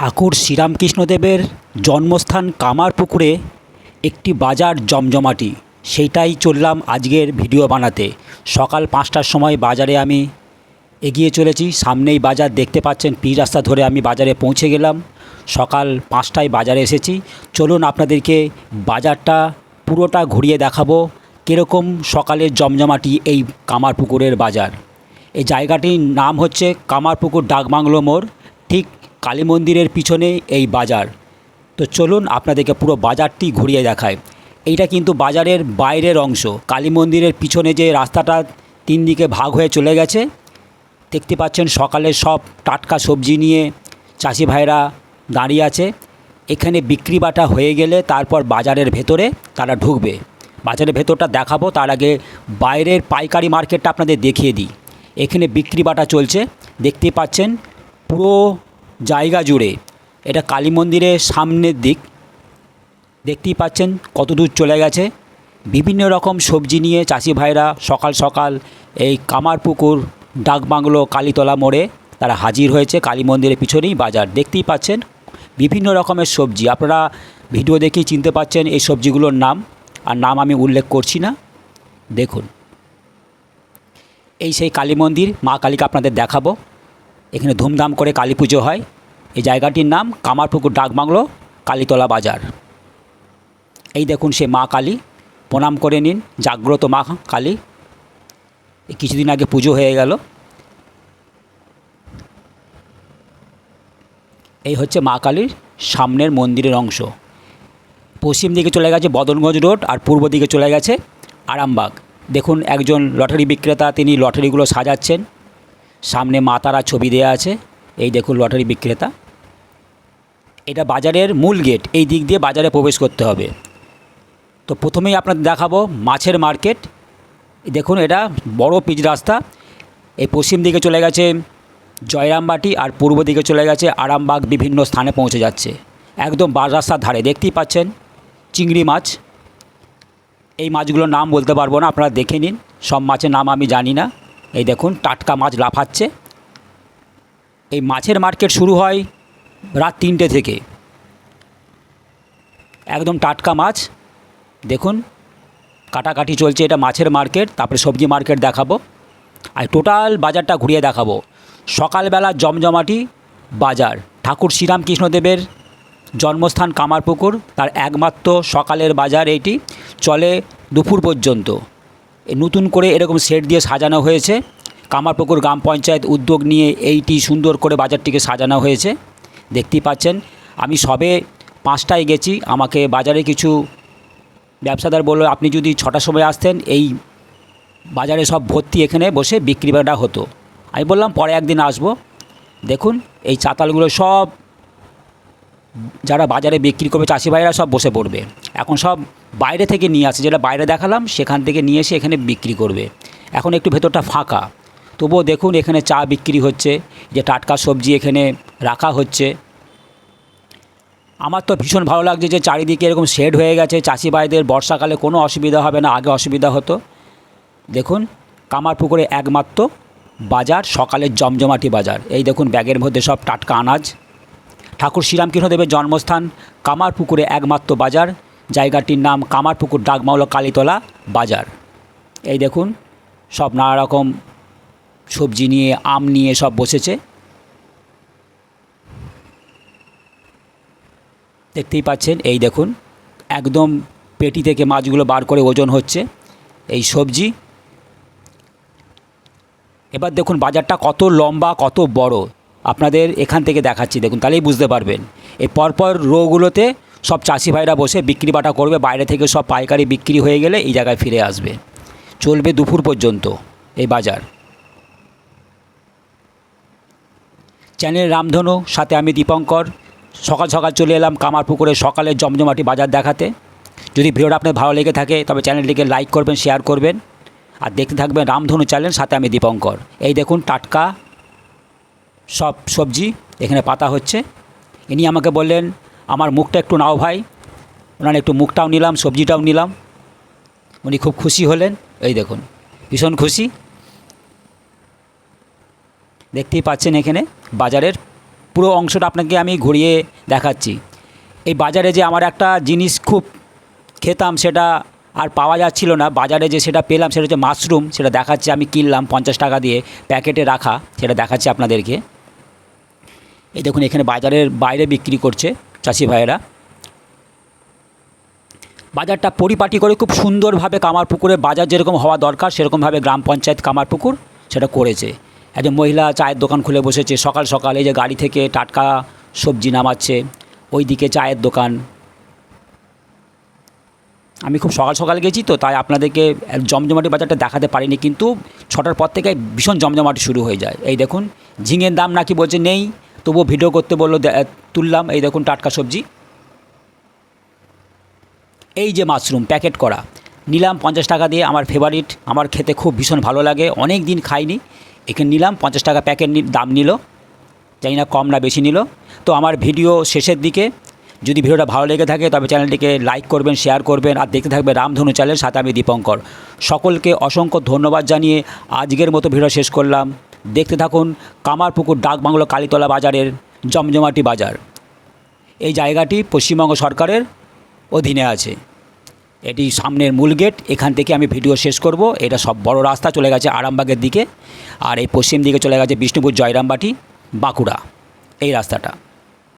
ঠাকুর শ্রীরামকৃষ্ণদেবের জন্মস্থান কামারপুকুরে একটি বাজার জমজমাটি। সেইটাই চললাম আজকের ভিডিও বানাতে। সকাল পাঁচটার সময় বাজারে আমি এগিয়ে চলেছি। সামনেই বাজার দেখতে পাচ্ছেন পি রাস্তা ধরে আমি বাজারে পৌঁছে গেলাম। সকাল পাঁচটায় বাজারে এসেছি। চলুন আপনাদেরকে বাজারটা পুরোটা ঘুরিয়ে দেখাবো, কীরকম সকালের জমজমাটি এই কামারপুকুরের বাজার। এই জায়গাটির নাম হচ্ছে কামারপুকুর ডাকবাংলো মোড়। ঠিক কালী মন্দিরের পিছনে এই বাজার। তো চলুন আপনাদেরকে পুরো বাজারটি ঘুরিয়ে দেখায় এইটা কিন্তু বাজারের বাইরের অংশ। কালী মন্দিরের পিছনে যে রাস্তাটা তিন দিকে ভাগ হয়ে চলে গেছে, দেখতে পাচ্ছেন সকালে সব টাটকা সবজি নিয়ে চাষি ভাইরা দাঁড়িয়ে আছে। এখানে বিক্রি বাটা হয়ে গেলে তারপর বাজারের ভেতরে তারা ঢুকবে। বাজারের ভেতরটা দেখাবো, তার আগে বাইরের পাইকারি মার্কেটটা আপনাদের দেখিয়ে দিই। এখানে বিক্রি বাটা চলছে। দেখতে পাচ্ছেন পুরো জায়গা জুড়ে। এটা কালী মন্দিরের সামনের দিক। দেখতেই পাচ্ছেন কত দূর চলে গেছে। বিভিন্ন রকম সবজি নিয়ে চাষি ভাইরা সকাল সকাল এই কামারপুকুর ডাকবাংলো কালীতলা মোড়ে তারা হাজির হয়েছে কালী মন্দিরের পিছনেই বাজার। দেখতেই পাচ্ছেন বিভিন্ন রকমের সবজি। আপনারা ভিডিও দেখেই চিনতে পাচ্ছেন এই সবজিগুলোর নাম। আর নাম আমি উল্লেখ করছি না। দেখুন। এই সেই কালী মন্দির, মা কালীকে আপনাদের দেখাবো। এখানে ধুমধাম করে কালী পুজো হয়। এই জায়গাটির নাম কামারপুকুর ডাকবাংলো কালীতলা বাজার। এই দেখুন সে মা কালী। প্রণাম করে নিন, জাগ্রত মা কালী। কিছুদিন আগে পুজো হয়ে গেল। এই হচ্ছে মা কালীর সামনের মন্দিরের অংশ। পশ্চিম দিকে চলে গেছে বদনগঞ্জ রোড আর পূর্ব দিকে চলে গেছে আরামবাগ। দেখুন একজন লটারি বিক্রেতা, তিনি লটারিগুলো সাজাচ্ছেন। সামনে মাতারা ছবি দেওয়া আছে। এই দেখুন লটারি বিক্রেতা। এটা বাজারের মূল গেট, এই দিক দিয়ে বাজারে প্রবেশ করতে হবে। তো প্রথমেই আপনাদের দেখাবো মাছের মার্কেট। দেখুন, এটা বড় পিচ রাস্তা। এই পশ্চিম দিকে চলে গেছে জয়রামবাটি আর পূর্ব দিকে চলে গেছে আরামবাগ, বিভিন্ন স্থানে পৌঁছে যাচ্ছে। একদম বার রাস্তার ধারে, দেখতেই পাচ্ছেন চিংড়ি মাছ। এই মাছগুলোর নাম বলতে পারব না, আপনারা দেখে নিন। সব মাছের নাম আমি জানি না। এই দেখুন, টাটকা মাছ লাফাচ্ছে। এই মাছের মার্কেট শুরু হয় রাত তিনটে থেকে। একদম টাটকা মাছ। দেখুন, কাটাকাটি চলছে এটা মাছের মার্কেট, তারপরে সবজি মার্কেট দেখাবো। আর টোটাল বাজারটা ঘুরিয়ে দেখাবো। সকালবেলা জমজমাটি বাজার। ঠাকুর শ্রীরামকৃষ্ণদেবের জন্মস্থান কামারপুকুর, তার একমাত্র সকালের বাজার এইটি। চলে দুপুর পর্যন্ত। নতুন করে এরকম সেট দিয়ে সাজানো হয়েছে। কামারপুকুর গ্রাম পঞ্চায়েত উদ্যোগ নিয়ে এইটি সুন্দর করে বাজারটিকে সাজানো হয়েছে। দেখতেই পাচ্ছেন, আমি সবে পাঁচটায় গেছি, আমাকে বাজারে কিছু ব্যবসাদার বলল, আপনি যদি ছটার সময় আসতেন, এই বাজারে সব ভর্তি এখানে বসে বিক্রি বাটা হতো। আমি বললাম, পরে একদিন আসব। দেখুন, এই চাতালগুলো সব যারা বাজারে বিক্রি করবে, চাষি ভাইরা সব বসে পড়বে। এখন সব বাইরে থেকে নিয়ে আসে, যেটা বাইরে দেখালাম, সেখান থেকে নিয়ে এসে এখানে বিক্রি করবে। এখন একটু ভেতরটা ফাঁকা। তবুও দেখুন, এখানে চা বিক্রি হচ্ছে যে টাটকা সবজি এখানে রাখা হচ্ছে। আমার তো ভীষণ ভালো লাগছে যে চারিদিকে এরকম শেড হয়ে গেছে, চাষি ভাইদের বর্ষাকালে কোনো অসুবিধা হবে না, আগে অসুবিধা হতো। দেখুন, কামারপুকুরে একমাত্র বাজার, সকালের জমজমাটি বাজার। এই দেখুন, ব্যাগের মধ্যে সব টাটকা আনাজ। ঠাকুর শ্রীরামকৃষ্ণদেবের জন্মস্থান কামারপুকুরে একমাত্র বাজার। জায়গাটির নাম কামারপুকুর ডাকমাউলা কালীতলা বাজার। এই দেখুন, সব নানা রকম সবজি নিয়ে, আম নিয়ে সব বসেছে। দেখতেই পাচ্ছেন, এই দেখুন, একদম পেটি থেকে মাছগুলো বার করে ওজন হচ্ছে এই সবজি। এবার দেখুন, বাজারটা কত লম্বা, কত বড়। আপনাদের এখান থেকে দেখাচ্ছি। দেখুন, তাহলেই বুঝতে পারবেন। এই পরপর রোগুলোতে সব চাষি ভাইরা বসে বিক্রি বাটা করবে, বাইরে থেকে সব পাইকারি বিক্রি হয়ে গেলে এই জায়গায় ফিরে আসবে। চলবে দুপুর পর্যন্ত এই বাজার। চ্যানেল রামধনু, সাথে আমি দীপঙ্কর। সকাল সকাল চলে এলাম কামারপুকুরে সকালের জমজমাটি বাজার দেখাতে। যদি ভিডিওটা আপনার ভালো লেগে থাকে, তবে চ্যানেলটিকে লাইক করবেন, শেয়ার করবেন। আর দেখতে থাকবেন রামধনু চ্যানেল, সাথে আমি দীপঙ্কর। এই দেখুন, টাটকা সব সবজি, এখানে পাতা হচ্ছে। ইনি আমাকে বললেন, আমার মুখটা একটু নাও ভাই। ওনার একটু মুখটাও নিলাম, সবজিটাও নিলাম। উনি খুব খুশি হলেন। এই দেখুন, ভীষণ খুশি। দেখতেই পাচ্ছেন এখানে বাজারের পুরো অংশটা আপনাকে আমি ঘুরিয়ে দেখাচ্ছি। এই বাজারে যে আমার একটা জিনিস খুব খেতাম, সেটা আর পাওয়া যাচ্ছিল না। বাজারে যে সেটা পেলাম, সেটা হচ্ছে মাশরুম, সেটা দেখাচ্ছে। আমি কিনলাম পঞ্চাশ টাকা দিয়ে প্যাকেটে রাখা, সেটা দেখাচ্ছি আপনাদেরকে। এই দেখুন, এখানে বাজারের বাইরে বিক্রি করছে চাষি ভাইয়েরা। বাজারটা পরিপাটি করে খুব সুন্দরভাবে কামারপুকুরে বাজার যেরকম হওয়া দরকার, সেরকমভাবে গ্রাম পঞ্চায়েত কামারপুকুর সেটা করেছে। একজন মহিলা চায়ের দোকান খুলে বসেছে, সকাল সকাল এই যে গাড়ি থেকে টাটকা সবজি নামাচ্ছে, ওইদিকে চায়ের দোকান। আমি খুব সকাল সকাল গেছি তো, তাই আপনাদেরকে জমজমাটি বাজারটা দেখাতে পারিনি, কিন্তু ছটার পর থেকে ভীষণ জমজমাটি শুরু হয়ে যায়। এই দেখুন, ঝিঙের দাম নাকি বলছে নেই তবুও ভিডিও করতে বলল তুললাম, এই দেখুন টাটকা সবজি। এই যে মাশরুম, প্যাকেট করা। নিলাম পঞ্চাশ টাকা দিয়ে, আমার ফেভারিট আমার খেতে খুব ভীষণ ভালো লাগে, অনেক দিন খাইনি। এখানে নিলাম, পঞ্চাশ টাকা প্যাকেট দাম নিল, জানি না কম না বেশি নিল। তো আমার ভিডিও শেষের দিকে, যদি ভিডিওটা ভালো লেগে থাকে, তবে চ্যানেলটিকে লাইক করবেন শেয়ার করবেন, আর দেখতে থাকবে রামধনু চ্যানেল সাথে আমি দীপঙ্কর। সকলকে অসংখ্য ধন্যবাদ জানিয়ে আজকের মতো ভিডিও শেষ করলাম। দেখতে থাকুন কামারপুকুর ডাকবাংলো কালীতলা বাজারের জমজমাটি বাজার। এই জায়গাটি পশ্চিমবঙ্গ সরকারের অধীনে আছে। এটি সামনের মূল গেট, এখান থেকে আমি ভিডিও শেষ করব। এটা সব বড় রাস্তা চলে গেছে আরামবাগের দিকে। আর এই পশ্চিম দিকে চলে গেছে বিষ্ণুপুর জয়রামবাটি, বাঁকুড়া। এই রাস্তাটা।